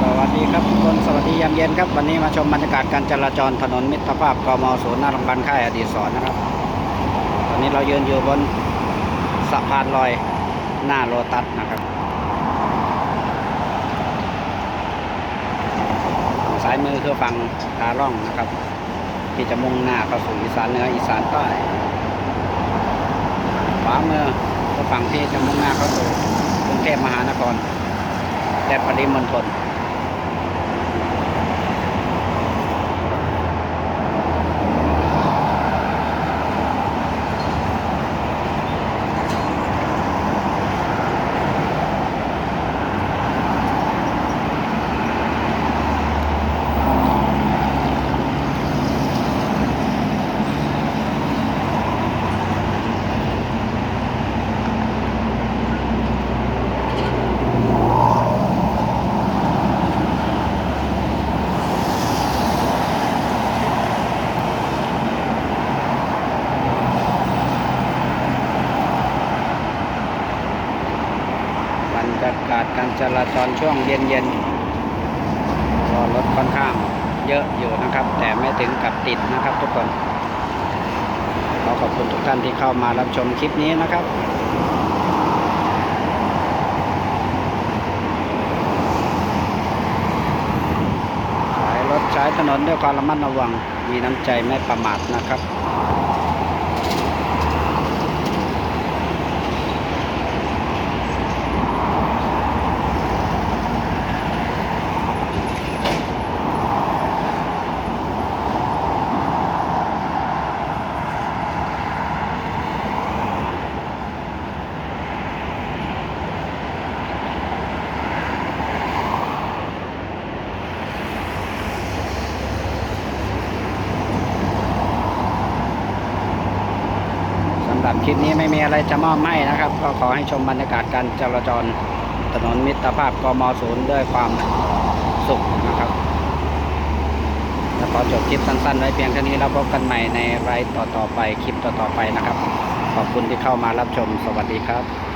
สวัสดีครับทุกคนสวัสดียามเย็นครับ วันนี้มาชมบรรยากาศการจราจรถนนมิตรภาพกมศูนย์หน้าโรงพยาบาลค่ายอดีศรนะครับ ตอนนี้เรายืนอยู่บนสะพานลอยหน้าโลตัสนะครับฝั่งซ้ายมือคือฝั่งขาล่องนะครับ ที่จะมุ่งหน้าเข้าสู่อีสานเหนืออีสานใต้ขวามือก็ฝั่งที่จะมุ่งหน้าเข้าสู่กรุงเทพมหานคร และปริมณฑลากาศการจราจรช่วงเย็นๆก็รถค่อนข้างเยอะอยู่นะครับ แต่ไม่ถึงกับติดนะครับทุกคนขอขอบคุณทุกท่านที่เข้ามารับชมคลิปนี้นะครับใช้รถใช้ถนนด้วยความระมัดระวัง มีน้ำใจไม่ประมาทนะครับ คลิปนี้ไม่มีอะไรจะมอบให้นะครับ ก็ขอให้ชมบรรยากาศการจราจรถนนมิตรภาพกมศูนย์ด้วยความสุขนะครับแล้วขอจบคลิปสั้นๆไว้เพียงเท่านี้แล้วพบกันใหม่ในไลฟ์ต่อๆไปคลิปต่อๆไปนะครับ ขอบคุณที่เข้ามารับชมสวัสดีครับ